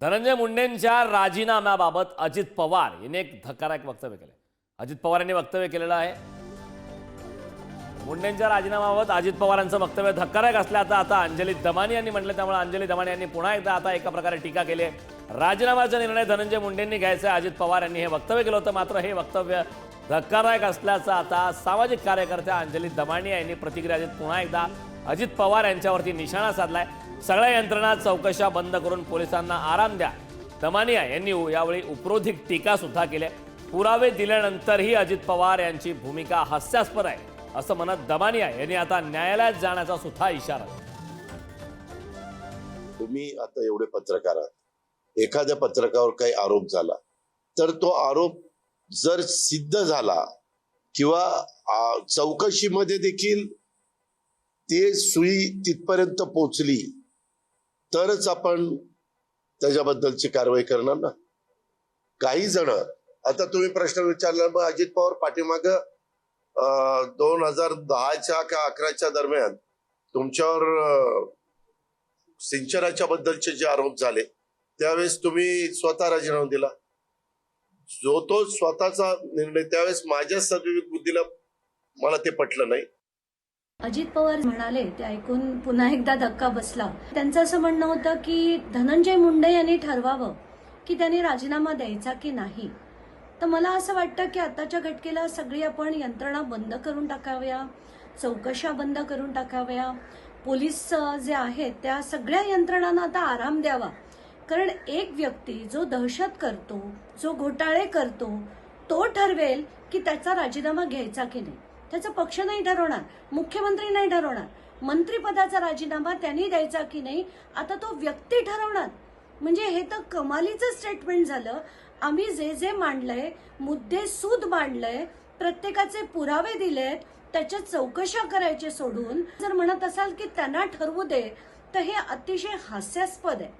धनंजय मुंडेंच्या राजीनाम्याबाबत अजित पवार यांनी एक धक्कादायक वक्तव्य केलं अजित पवार यांनी वक्तव्य केलेलं आहे. मुंडेंच्या राजीनाम्याबाबत अजित पवारांचं वक्तव्य धक्कादायक असल्याचं आता अंजली दमानी यांनी म्हटलं त्यामुळे अंजली दमानी यांनी पुन्हा एकदा आता एका प्रकारे टीका केली आहे. राजीनाम्याचा निर्णय धनंजय मुंडेंनी घ्यायचा आहे. अजित पवार यांनी हे वक्तव्य केलं होतं. मात्र हे वक्तव्य धक्कादायक असल्याचं आता सामाजिक कार्यकर्त्या अंजली दमानी यांनी प्रतिक्रिया देत पुन्हा एकदा अजित पवार यांच्यावरती निशाणा साधलाय. सगळ्या यंत्रणा चौकशा बंद करून पोलिसांना आराम द्या. दमानिया यांनी यावेळी उपरोधिक टीका सुद्धा केल्या. पुरावे दिल्यानंतरही अजित पवार यांची भूमिका हास्यास्पद आहे असं म्हणत दमानिया यांनी आता न्यायालयात जाण्याचा सुद्धा इशारा तुम्ही आता एवढे पत्रकार आहात. एखाद्या पत्रकावर काही आरोप झाला तर तो आरोप जर सिद्ध झाला किंवा चौकशीमध्ये देखील ते सुई तिथपर्यंत पोचली तरच आपण त्याच्याबद्दलची कारवाई करणार ना? काही जण आता तुम्ही प्रश्न विचारला मग अजित पवार पाठीमाग दोन हजार दहाच्या का अकराच्या दरम्यान तुमच्यावर सिंचनाच्या बद्दलचे जे आरोप झाले त्यावेळेस तुम्ही स्वतः राजीनामा दिला. जो तो स्वतःचा निर्णय त्यावेळेस माझ्या सद्विवेक बुद्धीला मला ते पटलं नाही. अजित पवार म्हणाले ते ऐकून पुन्हा एकदा धक्का बसला. त्यांचं असं म्हणणं होतं की धनंजय मुंडे यांनी ठरवावं की त्यांनी राजीनामा द्यायचा की नाही. तर मला असं वाटतं की आताच्या घटकेला सगळी आपण यंत्रणा बंद करून टाकाव्या चौकशा बंद करून टाकाव्या. पोलीस जे आहेत त्या सगळ्या यंत्रणांना आता आराम द्यावा. कारण एक व्यक्ती जो दहशत करतो जो घोटाळे करतो तो ठरवेल की त्याचा राजीनामा घ्यायचा की नाही. त्याचा पक्ष नाही ठरवणार मुख्यमंत्री नाही ठरवणार. मंत्रीपदाचा राजीनामा त्यांनी द्यायचा की नाही आता तो व्यक्ती ठरवणार. म्हणजे हे तर कमालीचं स्टेटमेंट झालं. आम्ही जे जे मांडलंय मुद्दे सूद मांडलंय प्रत्येकाचे पुरावे दिलेत त्याच्या चौकशा करायचे सोडून जर म्हणत असाल की त्यांना ठरवू दे तर हे अतिशय हास्यास्पद आहे.